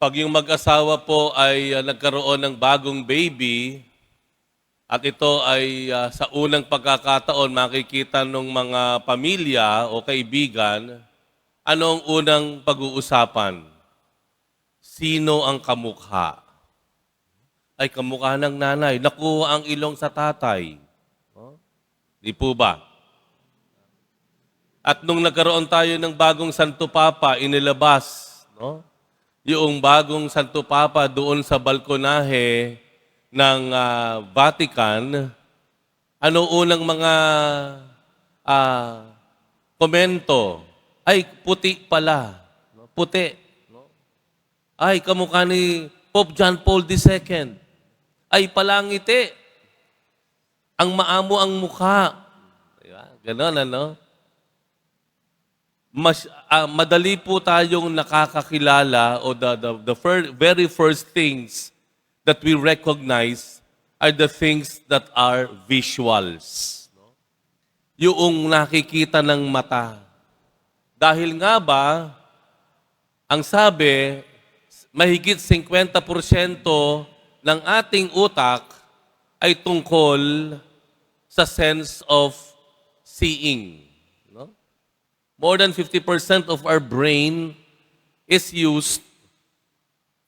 Pag yung mag-asawa po ay ah, nagkaroon ng bagong baby, at ito ay ah, sa unang pagkakataon makikita ng mga pamilya o kaibigan, anong unang pag-uusapan? Sino ang kamukha? Ay, kamukha ng nanay. Nakuha ang ilong sa tatay. Oh? Di po ba? At nung nagkaroon tayo ng bagong Santo Papa, inilabas, no? Yung bagong Santo Papa doon sa balkonahe ng ah, Vatican, ano unang mga ah, komento? Ay, puti pala. Puti. Ay, kamukha ni Pope John Paul II. Ay, palangiti. Ang maamo ang mukha. Diba? Ganon, ano? Mas ah, madali po tayong nakakakilala o the, the, the fir- very first things that we recognize are the things that are visuals. No? Yung nakikita ng mata. Dahil nga ba, ang sabi, mahigit 50% ng ating utak ay tungkol sa sense of seeing. More than 50% of our brain is used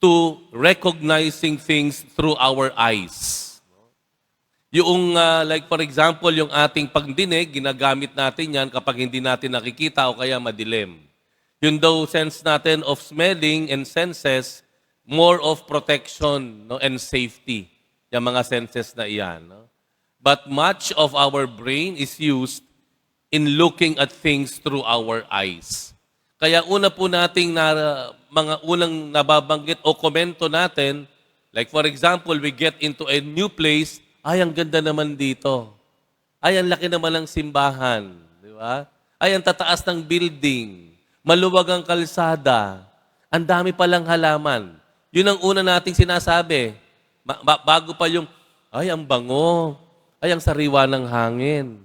to recognizing things through our eyes. Yung, ah, like for example, yung ating pagdinig, ginagamit natin yan kapag hindi natin nakikita o kaya madilim. Yung daw sense natin of smelling and senses, more of protection no, and safety. Yung mga senses na iyan. No? But much of our brain is used in looking at things through our eyes. Kaya una po nating na, mga unang nababanggit o komento natin, like for example, we get into a new place, ay, ang ganda naman dito. Ay, ang laki naman ng simbahan. Di ba? Ay, ang tataas ng building. Maluwag ang kalsada. Ang dami palang halaman. Yun ang una nating sinasabi. Ba- bago pa yung, ay, ang bango. Ay, ang sariwa ng hangin.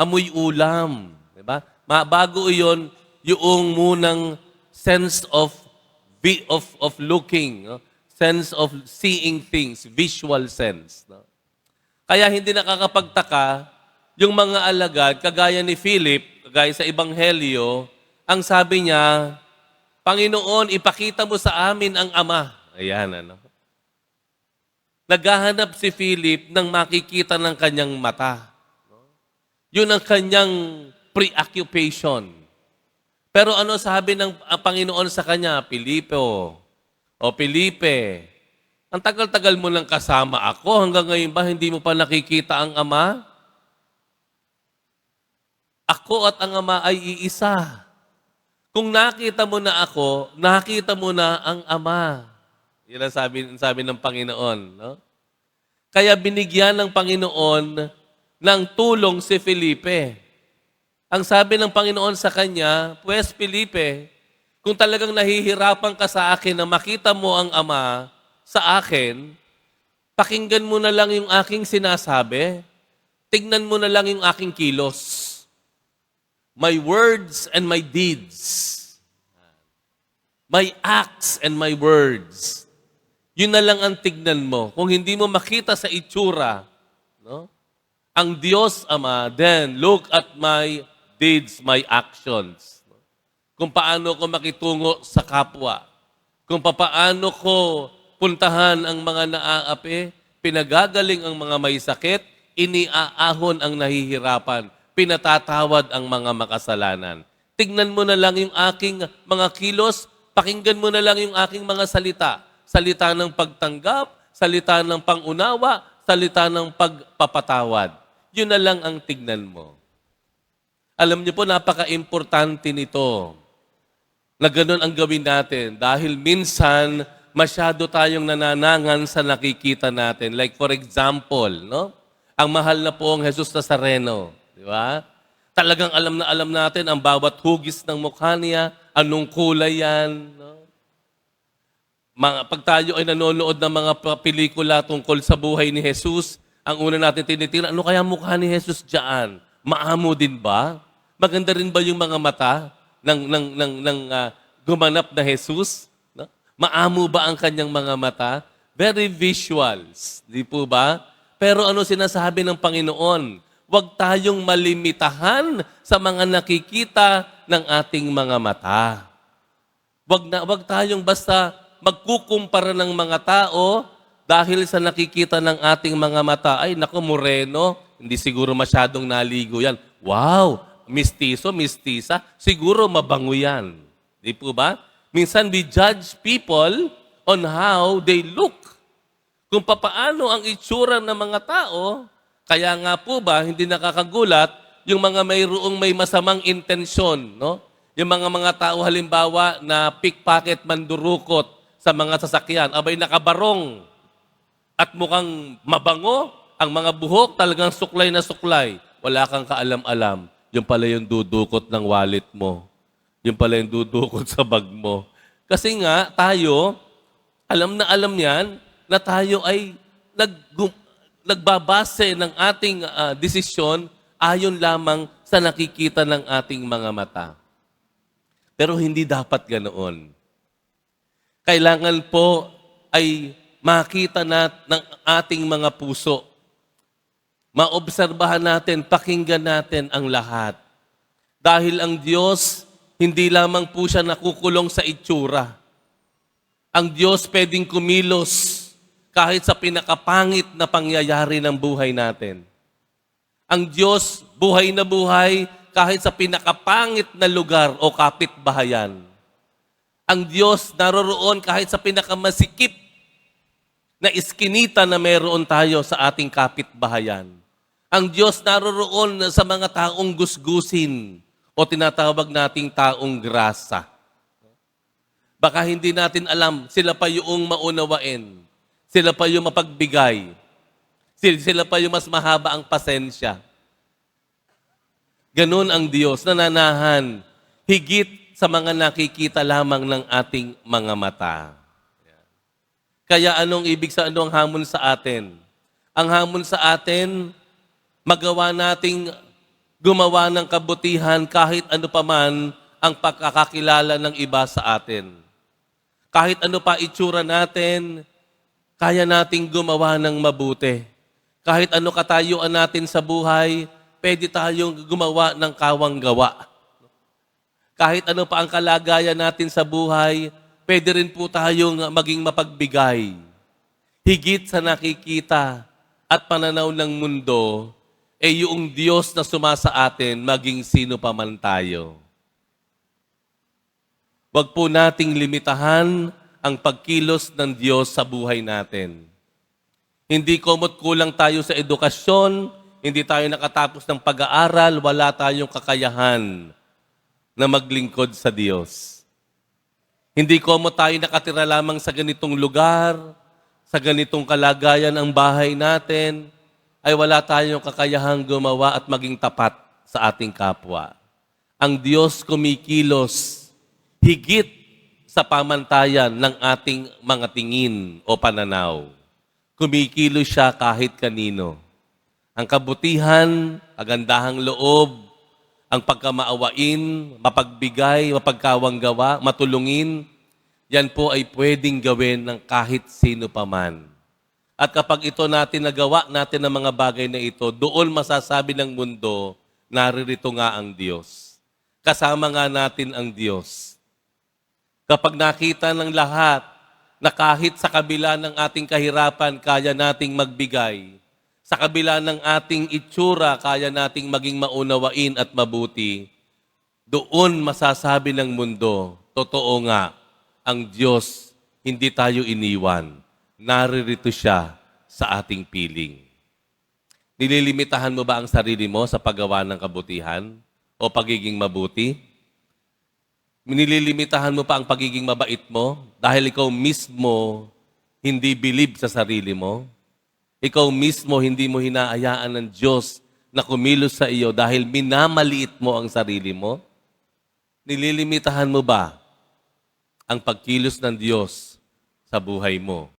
Amoy ulam. Di ba? Ma- bago iyon, yung munang sense of of of looking, no? sense of seeing things, visual sense. No? Kaya hindi nakakapagtaka yung mga alagad, kagaya ni Philip, kagaya sa Ebanghelyo, ang sabi niya, Panginoon, ipakita mo sa amin ang Ama. Ayan, ano. Naghahanap si Philip ng makikita ng kanyang mata. Yun ang kanyang preoccupation. Pero ano sabi ng ang Panginoon sa kanya? Filipo, o Felipe, ang tagal-tagal mo nang kasama ako, hanggang ngayon ba hindi mo pa nakikita ang Ama? Ako at ang Ama ay iisa. Kung nakita mo na ako, nakita mo na ang Ama. Yan ang sabi, sabi ng Panginoon. No? Kaya binigyan ng Panginoon ng tulong si Felipe. Ang sabi ng Panginoon sa kanya, Pues Felipe, kung talagang nahihirapan ka sa akin na makita mo ang Ama sa akin, pakinggan mo na lang yung aking sinasabi. Tignan mo na lang yung aking kilos. My words and my deeds. My acts and my words. Yun na lang ang tignan mo. Kung hindi mo makita sa itsura, no? Ang Diyos Ama, then look at my deeds, my actions. Kung paano ko makitungo sa kapwa. Kung paano ko puntahan ang mga naaapi, pinagagaling ang mga may sakit, iniaahon ang nahihirapan, pinatatawad ang mga makasalanan. Tignan mo na lang yung aking mga kilos, pakinggan mo na lang yung aking mga salita. Salita ng pagtanggap, salita ng pangunawa, salita ng pagpapatawad. Yun na lang ang tignan mo. Alam niyo po, napaka-importante nito na ganun ang gawin natin dahil minsan masyado tayong nananangan sa nakikita natin. Like for example, no? Ang mahal na po ang Jesus Nazareno, di ba? Talagang alam na alam natin ang bawat hugis ng mukha niya, anong kulay yan, no? Mga, pag tayo ay nanonood ng mga pelikula tungkol sa buhay ni Jesus, ang una natin tinitingnan, ano kaya mukha ni Jesus diyan? Maamo din ba? Maganda rin ba yung mga mata ng ng ng ng ah, gumanap na Jesus? No? Maamo ba ang kanyang mga mata? Very visuals, di po ba? Pero ano sinasabi ng Panginoon? Huwag tayong malimitahan sa mga nakikita ng ating mga mata. Wag na wag tayong basta magkukumpara ng mga tao dahil sa nakikita ng ating mga mata. Ay, nako moreno, hindi siguro masyadong naligo yan. Wow, mistiso, mistisa, siguro mabango yan. Di po ba? Minsan we judge people on how they look. Kung papaano ang itsura ng mga tao, kaya nga po ba, hindi nakakagulat, yung mga mayroong may masamang intensyon, no? Yung mga mga tao halimbawa na pickpocket mandurukot sa mga sasakyan, abay nakabarong at mukhang mabango, ang mga buhok talagang suklay na suklay. Wala kang kaalam-alam. Yung pala yung dudukot ng wallet mo. Yung pala yung dudukot sa bag mo. Kasi nga, tayo, alam na alam yan, na tayo ay nag, nagbabase ng ating ah, desisyon ayon lamang sa nakikita ng ating mga mata. Pero hindi dapat ganoon. Kailangan po ay makita nat ng ating mga puso. Maobserbahan natin, pakinggan natin ang lahat. Dahil ang Diyos, hindi lamang po siya nakukulong sa itsura. Ang Diyos pwedeng kumilos kahit sa pinakapangit na pangyayari ng buhay natin. Ang Diyos, buhay na buhay kahit sa pinakapangit na lugar o kapitbahayan. Ang Diyos naroroon kahit sa pinakamasikip na iskinita na meron tayo sa ating kapitbahayan. Ang Diyos naroroon sa mga taong gusgusin o tinatawag nating taong grasa. Baka hindi natin alam, sila pa yung maunawain. Sila pa yung mapagbigay. Sila, pa yung mas mahaba ang pasensya. Ganun ang Diyos, nananahan, higit sa mga nakikita lamang ng ating mga mata. Kaya anong ibig sa anong hamon sa atin? Ang hamon sa atin, magawa nating gumawa ng kabutihan kahit ano paman ang pagkakakilala ng iba sa atin. Kahit ano pa itsura natin, kaya nating gumawa ng mabuti. Kahit ano katayuan natin sa buhay, pwede tayong gumawa ng kawang gawa. Kahit ano pa ang kalagayan natin sa buhay, pwede rin po tayong maging mapagbigay. Higit sa nakikita at pananaw ng mundo, ay yung Diyos na sumasa atin, maging sino pa man tayo. Huwag po nating limitahan ang pagkilos ng Diyos sa buhay natin. Hindi komot kulang tayo sa edukasyon, hindi tayo nakatapos ng pag-aaral, wala tayong kakayahan na maglingkod sa Diyos. Hindi komot tayo nakatira lamang sa ganitong lugar, sa ganitong kalagayan ang bahay natin, ay wala tayong kakayahang gumawa at maging tapat sa ating kapwa. Ang Diyos kumikilos higit sa pamantayan ng ating mga tingin o pananaw. Kumikilos siya kahit kanino. Ang kabutihan, agandahang loob, ang pagkamaawain, mapagbigay, mapagkawang gawa, matulungin, yan po ay pwedeng gawin ng kahit sino paman. At kapag ito natin nagawa natin ang mga bagay na ito, doon masasabi ng mundo, naririto nga ang Diyos. Kasama nga natin ang Diyos. Kapag nakita ng lahat na kahit sa kabila ng ating kahirapan, kaya nating magbigay, sa kabila ng ating itsura, kaya nating maging maunawain at mabuti, doon masasabi ng mundo, totoo nga, ang Diyos, hindi tayo iniwan. Naririto siya sa ating piling. Nililimitahan mo ba ang sarili mo sa paggawa ng kabutihan o pagiging mabuti? Nililimitahan mo pa ang pagiging mabait mo dahil ikaw mismo hindi believe sa sarili mo? Ikaw mismo hindi mo hinaayaan ng Diyos na kumilos sa iyo dahil minamaliit mo ang sarili mo? Nililimitahan mo ba ang pagkilos ng Diyos sa buhay mo?